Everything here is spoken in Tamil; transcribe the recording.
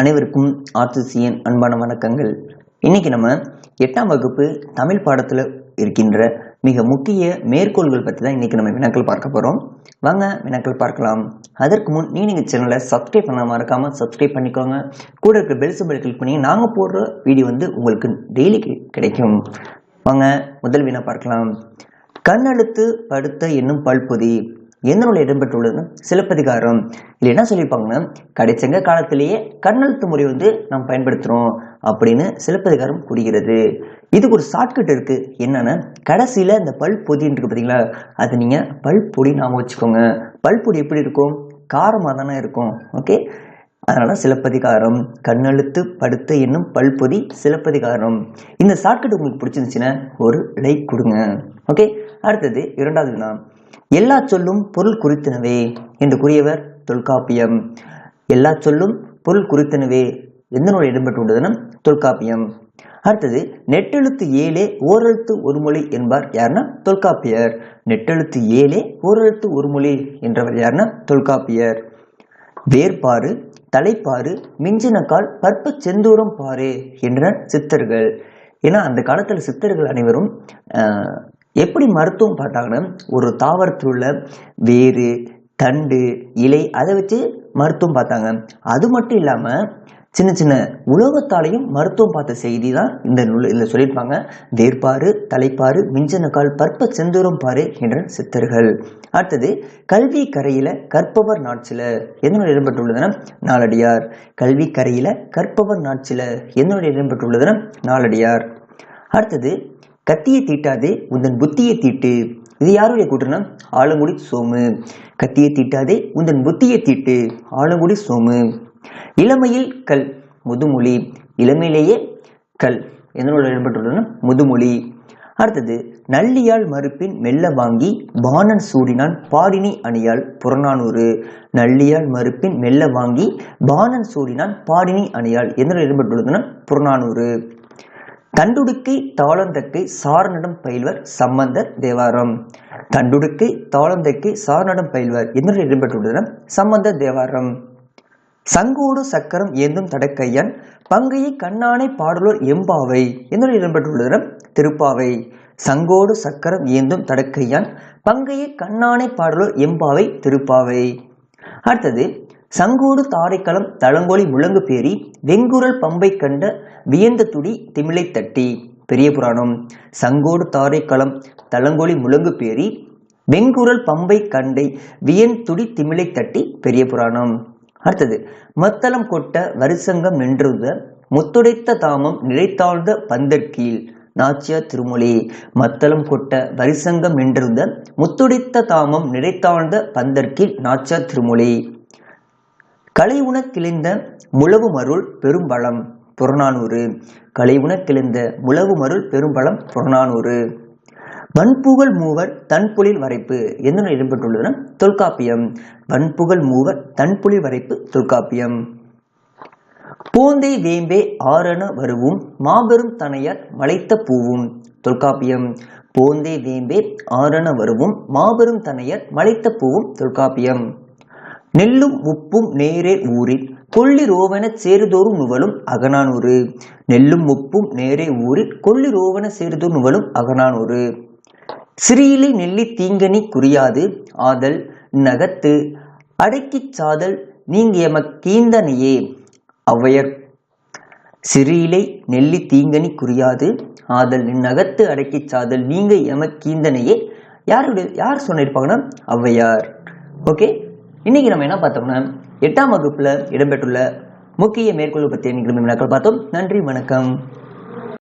அனைவருக்கும் ஆர்சிசியின் அன்பான வணக்கங்கள். இன்னைக்கு நம்ம எட்டாம் வகுப்பு தமிழ் பாடத்தில் இருக்கின்ற மிக முக்கிய மேற்கோள்கள் பற்றி தான் இன்னைக்கு நம்ம வினாக்கள் பார்க்க போகிறோம் வாங்க வினாக்கள் பார்க்கலாம். அதற்கு முன் நீ நீங்கள் சேனலை சப்ஸ்கிரைப் பண்ண மறக்காமல் சப்ஸ்கிரைப் பண்ணிக்கோங்க. கூட இருக்க பெல் சிம்பிள் கிளிக் பண்ணி நாங்கள் போடுற வீடியோ வந்து உங்களுக்கு டெய்லி கிடைக்கும். வாங்க முதல் வினா பார்க்கலாம். கண்ணெழுத்து படுத்த என்னும் பல்பொதி. எந்த நூல் இடம்பெற்றுள்ளதுன்னா சிலப்பதிகாரம். இதில் என்ன சொல்லியிருப்பாங்கன்னா கடைச்சங்க காலத்திலேயே கண்ணெழுத்து முறை வந்து நாம் பயன்படுத்துகிறோம் அப்படின்னு சிலப்பதிகாரம் கூறுகிறது. இதுக்கு ஒரு ஷார்ட்கட் இருக்குது என்னென்னா கடைசியில் இந்த பல்பொதின்னு இருக்குது பார்த்தீங்களா? அது நீங்கள் பல்பொடி நாம வச்சுக்கோங்க. பல்பொடி எப்படி இருக்கும்? காரமாக தானே இருக்கும். ஓகே அதனால் சிலப்பதிகாரம் கண்ணெழுத்து படுத்த என்னும் பல்பொதி சிலப்பதிகாரம். இந்த ஷார்ட்கட் உங்களுக்கு பிடிச்சிருந்துச்சுன்னா ஒரு லைக் கொடுங்க. ஓகே அடுத்தது இரண்டாவது வினா எல்லா சொல்லும் பொருள் குறித்தனவே என்று கூறியவர் தொல்காப்பியம். எல்லா சொல்லும் பொருள் குறித்தனவே எந்த நூல் இடம்பெற்றுள்ளதுன்னா தொல்காப்பியம். அடுத்தது நெட்டெழுத்து ஏழே ஓரெழுத்து ஒரு மொழி என்பார் யாருன்னா தொல்காப்பியர். நெட்டெழுத்து ஏழே ஓரெழுத்து ஒரு மொழி என்றவர் யாருன்னா தொல்காப்பியர். வேறுபாறு தலைப்பாறு மிஞ்சினக்கால் பற்ப செந்தூரம் பாரு என்ற சித்தர்கள். ஏன்னா அந்த காலத்தில் சித்தர்கள் அனைவரும் எப்படி மருத்துவம் பார்த்தாங்கன்னா ஒரு தாவரத்தில் உள்ள வேறு தண்டு இலை அதை வச்சு மருத்துவம் பார்த்தாங்க. அது மட்டும் இல்லாமல் சின்ன சின்ன உலோகத்தாலையும் மருத்துவம் பார்த்த செய்தி தான் இந்த நூல் இதில் சொல்லியிருப்பாங்க. வேர்பாறு தலைப்பாறு மிஞ்சனக்கால் பற்ப செந்தூரம் பாரு என்ற சித்தர்கள். அடுத்தது கல்வி கரையில கற்பவர் நாட்சில. எதனோட இடம்பெற்றுள்ளதுன்னா நாலடியார். கல்வி கரையில கற்பவர் நாட்சில. எதனோட இடம்பெற்றுள்ளதுன்னா நாலடியார். அடுத்தது கத்தியை தீட்டாதே உந்தன் புத்தியை தீட்டு. இது யாருடைய கூட்டுனா ஆலங்குடி சோமு. கத்தியை தீட்டாதே உந்தன் புத்தியை தீட்டு. ஆலங்குடி சோமு. இளமையில் கல் முதுமொழி. இளமையிலேயே கல். எதனோட இடம்பெற்றுள்ளதுன்னா முதுமொழி. அடுத்தது நல்லியால் மறுப்பின் மெல்ல வாங்கி பாணன் சூடினான் பாடினி அணியால் புறநானூறு. நல்லியால் மறுப்பின் மெல்ல வாங்கி பாணன் சூடினான் பாடினி அணியால் எதனோட இடம்பெற்றுள்ளதுன்னா புறநானூறு. தண்டுடுக்கை தாளந்தக்கை சாரணடம் பயில்வர் சம்பந்தர் தேவாரம். தண்டுடுக்கை தாளந்தக்கை சாரணடம் பயில்வர். எந்த இடம்பெற்றுள்ளதுடன் சம்பந்தர் தேவாரம். சங்கோடு சக்கரம் ஏந்தும் தடக்கையன் பங்கையை கண்ணானை பாடலோர் எம்பாவை. என்று இடம்பெற்றுள்ளதுன்னா திருப்பாவை. சங்கோடு சக்கரம் ஏந்தும் தடக்கையான் பங்கையை கண்ணானை பாடலோர் எம்பாவை திருப்பாவை. அடுத்தது சங்கோடு தாரைக்களம் தளங்கோலி முழங்கு பேரி வெங்குரல் பம்பை கண்ட வியந்த துடி திமிழை தட்டி. பெரிய புராணம். சங்கோடு தாரைக்களம் தளங்கோலி முழங்கு பேரி வெங்குரல் பம்பை கண்டை வியந்துடி திமிழை தட்டி. பெரிய புராணம். அடுத்தது மத்தளம் கொட்ட வரிசங்கம் நின்றுத முத்துடைத்த தாமம் நிலைத்தாழ்ந்த பந்தற்கீழ் நாச்சியார் திருமொழி. மத்தளம் கொட்ட வரிசங்கம் நின்றிருந்த முத்துடைத்த தாமம் நிலைத்தாழ்ந்த பந்தற்கீழ் நாச்சியார் திருமொழி. கலை உணக்கிழிந்த முழவு மருள் பெரும்பழம் புறநானூறு. கலை உணக்கிழிந்த முழவு மருள் பெரும்பழம் புறநானூறு. வன்புகழ் மூவர் தன்புலில் வரைப்பு. எந்த இடம்பெற்றுள்ளதுன்னா தொல்காப்பியம். வன்புகழ் மூவர் தன்புலில் வரைப்பு தொல்காப்பியம். போந்தை வேம்பே ஆரண வருவும் மாபெரும் தனையர் மலைத்த பூவும் தொல்காப்பியம். போந்தே வேம்பே ஆரண வருவும் மாபெரும் தனையர் மலைத்த பூவும் தொல்காப்பியம். நெல்லும் உப்பும் நேரே ஊரில் கொள்ளி ரோவன சேருதோறும் நுவலும் அகனானூறு நெல்லும் உப்பும் நேரே ஊரில் கொள்ளி ரோவன சேருதோறும் நுவலும் அகனானூறு சிறியிலி நெல்லி தீங்கனி குறியாது. ஆதல் நகத்து அடக்கிச் சாதல் நீங்க எமக்கீந்தனையே ஔவையர் சிறியிலை நெல்லி தீங்கனி குறியாது. ஆதல் நகத்து அடக்கிச் சாதல் நீங்க எமக் கீந்தனையே. யாருடைய யார் சொன்னிருப்பாங்கன்னா? ஔவையார் ஓகே? இன்னைக்கு நம்ம என்ன பார்த்தோம்னா எட்டாம் வகுப்புல இடம்பெற்றுள்ள முக்கிய மேற்கொள் பற்றிய நிகழ்வு வினாக்கள் பார்த்தோம். நன்றி வணக்கம்.